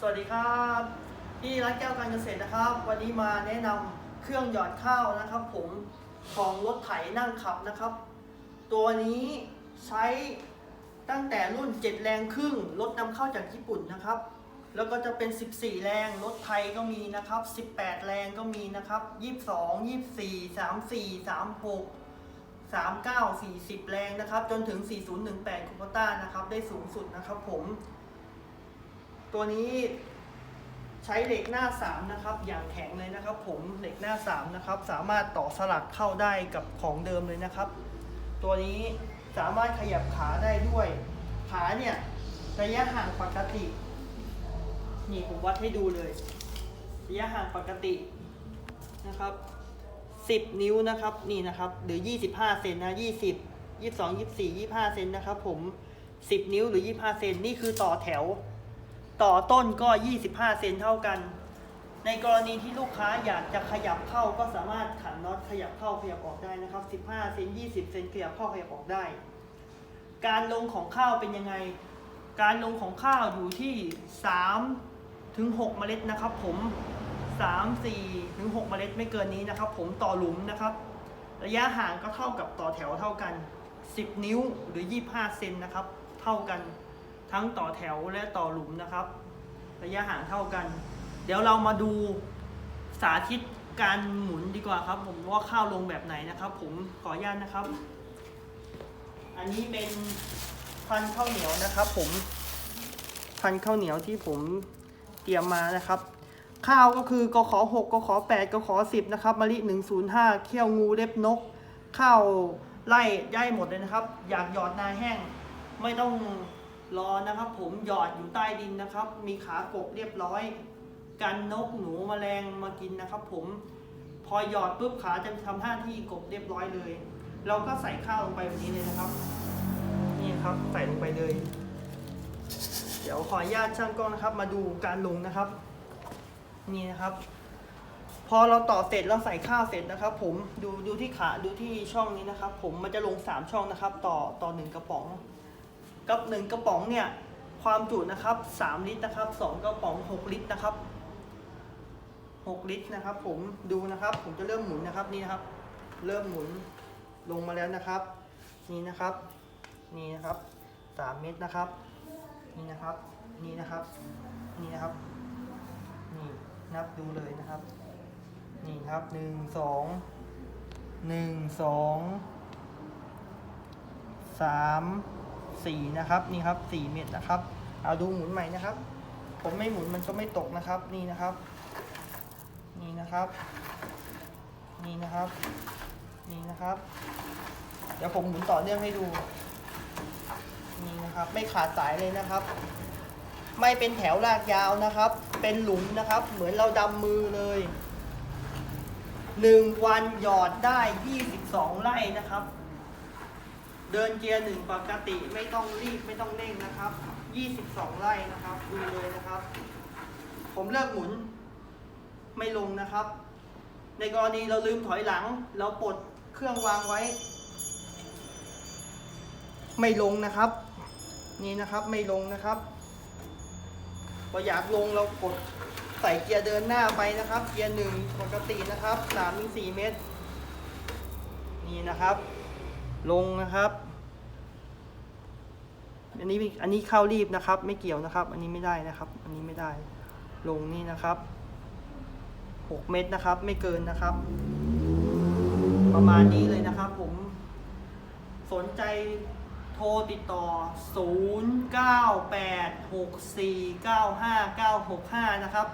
สวัสดีครับที่ร้านแก้วการเกษตรนะครับ วันนี้มาแนะนำเครื่องหยอดข้าวนะครับ ผมของรถไถนั่งขับนะครับ ตัวนี้ใช้ตั้งแต่รุ่น 7 แรงครึ่งรถนำเข้าจากญี่ปุ่นนะครับ แล้วก็จะเป็น 14 แรงรถไทยก็มีนะครับ 18 แรงก็มีนะครับ 22 24 34 36 39 40 แรงนะครับ จนถึง 4018คูปต้านะครับ ได้สูงสุดนะครับผม ตัวนี้ใช้เหล็กหน้า 3 นะครับ อย่างแข็งเลยนะครับ ผมเหล็กหน้า 3 นะครับ สามารถต่อสลักเข้าได้กับของเดิมเลยนะครับ ตัวนี้สามารถขยับขาได้ด้วย ขาเนี่ยระยะห่างปกติ นี่ผมวัดให้ดูเลย ระยะห่างปกตินะครับ10 นิ้วนะครับนี่นะครับหรือ 25 เซนนะ20 22 24 25 เซนนะครับผม 10 นิ้วหรือ 25 เซนนี่คือต่อแถว ต่อต้นก็ 25 เซนเท่ากัน ในกรณีที่ลูกค้าอยากจะขยับเข้าก็สามารถขันน็อตขยับเข้าขยับออกได้นะครับ 15 เซน 20 เซนขยับเข้าขยับออกได้ การลงของข้าวเป็นยังไง การลงของข้าวอยู่ที่ 3 ถึง 6 เมล็ดนะครับ ผม 3 4 ถึง 6 เมล็ดไม่เกินนี้นะครับ ผมต่อหลุมนะครับ ระยะห่างก็เท่ากับต่อแถวเท่ากัน 10 นิ้วหรือ 25 เซนนะครับ เท่ากัน ทั้งต่อแถวและต่อหลุมนะครับ ระยะห่างเท่ากัน เดี๋ยวเรามาดูสาธิตการหมุนดีกว่าครับ ผมว่าข้าวลงแบบไหนนะครับ ผมขออนุญาตนะครับ อันนี้เป็นพันข้าวเหนียวนะครับ ผมพันข้าวเหนียวที่ผมเตรียมมานะครับ ข้าวก็คือกขอ6กขอ8กขอ10นะครับมะลิ105เขี้ยวงูเล็บนก ข้าวไล่ย่ายหมดเลยนะครับ อยากหยอดนาแห้ง ไม่ต้อง รอนะครับ ผมหยอดอยู่ใต้ดินนะครับ มีขากบเรียบร้อย กันนกหนูแมลงมากินนะครับ ผมพอหยอดปุ๊บขาจะทำหน้าที่กบเรียบร้อยเลย เราก็ใส่ข้าวลงไปแบบนี้เลยนะครับ นี่ครับใส่ลงไปเลย เดี๋ยวขออนุญาตช่างกล้องนะครับ มาดูการลงนะครับ นี่นะครับ พอเราต่อเสร็จเราใส่ข้าวเสร็จนะครับ ผมดูดูที่ขาดูที่ช่องนี้นะครับ ผมมันจะลงสามช่องนะครับ ต่อต่อหนึ่งกระป๋อง กับหนึ่งกระป๋องเนี่ยความจุนะครับสามลิตรนะครับสองกระป๋องหกลิตรนะครับหกลิตรนะครับ ผมดูนะครับ ผมจะเริ่มหมุนนะครับนี่นะครับ เริ่มหมุนลงมาแล้วนะครับ นี่นะครับ นี่นะครับสามเม็ดนะครับ นี่นะครับ นี่นะครับ นี่นะครับ นี่นับดูเลยนะครับ นี่ครับหนึ่งสอ งหนึ่งสองสามสี่นะครับนี่ครับสี่เม็ดนะครับเอาดูหมุนใหม่นะครับ ผมไม่หมุนมันก็ไม่ตกนะครับนี่นะครับ นี่นะครับ นี่นะครับ นี่นะครับ เดี๋ยวผมหมุนต่อเนื่องให้ดู นี่นะครับ ไม่ขาดสายเลยนะครับ ไม่เป็นแถวลากยาวนะครับ เป็นหลุมนะครับ เหมือนเราดำมือเลยหนึ่งวันหยอดได้ 22 ไร่นะครับ เดินเกียร์หนึ่งปกติไม่ต้องรีบไม่ต้องเร่งนะครับ 22 ไร่นะครับ ดูเลยนะครับ ผมเลิกหมุนไม่ลงนะครับ ในกรณีเราลืมถอยหลัง เราปลดเครื่องวางไว้ ไม่ลงนะครับ นี่นะครับไม่ลงนะครับพออยากลงเรากดใส่เกียร์เดินหน้าไปนะครับ เกียร์หนึ่งปกตินะครับสามถึงสี่เมตร นี่นะครับ ลงนะครับอันนี้อันนี้เข้ารีบนะครับ ไม่เกี่ยวนะครับ อันนี้ไม่ได้นะครับ อันนี้ไม่ได้ ลงนี่นะครับหกเมตรนะครับ ไม่เกินนะครับ ประมาณนี้เลยนะครับ ผมสนใจโทรติดต่อ 0986495965 นะครับ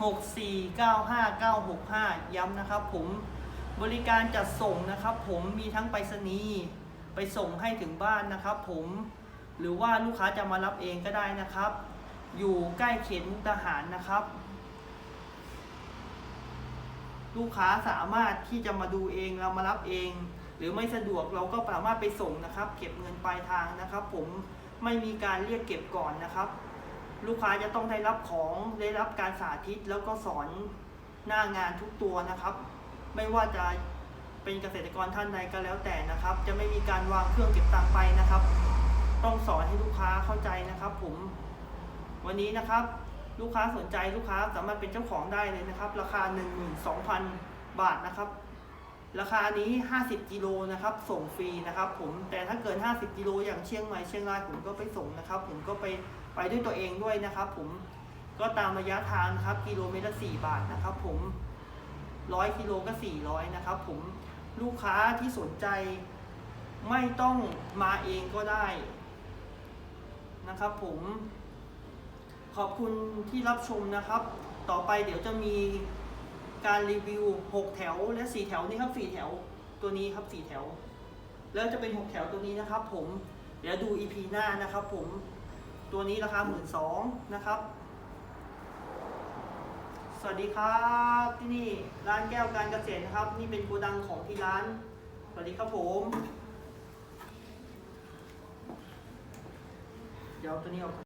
0986495965 ย้ำนะครับผม บริการจัดส่งนะครับผมมีทั้งไปรษณีย์ไปส่งให้ถึงบ้านนะครับผมหรือว่าลูกค้าจะมารับเองก็ได้นะครับ อยู่ใกล้เขตมุกดาหารนะครับ ลูกค้าสามารถที่จะมาดูเองเรามารับเอง หรือไม่สะดวกเราก็สามารถไปส่งนะครับ เก็บเงินปลายทางนะครับ ผมไม่มีการเรียกเก็บก่อนนะครับ ลูกค้าจะต้องได้รับของได้รับการสาธิตแล้วก็สอนหน้างานทุกตัวนะครับ ไม่ว่าจะเป็นเกษตรกรท่านใดก็แล้วแต่นะครับ จะไม่มีการวางเครื่องเก็บตังค์ไปนะครับ ต้องสอนให้ลูกค้าเข้าใจนะครับ ผม วันนี้นะครับ ลูกค้าสนใจลูกค้าสามารถเป็นเจ้าของได้เลยนะครับ ราคา 12,000 บาทนะครับ ราคานี้ 50กิโลนะครับ ส่งฟรีนะครับ ผมแต่ถ้าเกิน 50กิโลอย่างเชียงใหม่เชียงรายผมก็ไปส่งนะครับ ผมก็ไปไปด้วยตัวเองด้วยนะครับ ผมก็ตามระยะทางครับกิโลเมตรละ4บาทนะครับ ผม ร้อยกิโลก็ 400 นะครับ ผมลูกค้าที่สนใจไม่ต้องมาเองก็ได้นะครับ ผมขอบคุณที่รับชมนะครับ ต่อไปเดี๋ยวจะมีการรีวิว 6 แถวและ 4 แถวนี่ครับ 4 แถวตัวนี้ครับ 4 แถว แล้วจะเป็น 6 แถวตัวนี้นะครับ ผมเดี๋ยวดู EP หน้านะครับ ผมตัวนี้ราคา1 2ื่นนะครับ สวัสดีครับที่นี่ร้านแก้วการเกษตรนะครับ นี่เป็นโกดังของที่ร้าน สวัสดีครับผม เดี๋ยวเอาตัวนี้ออก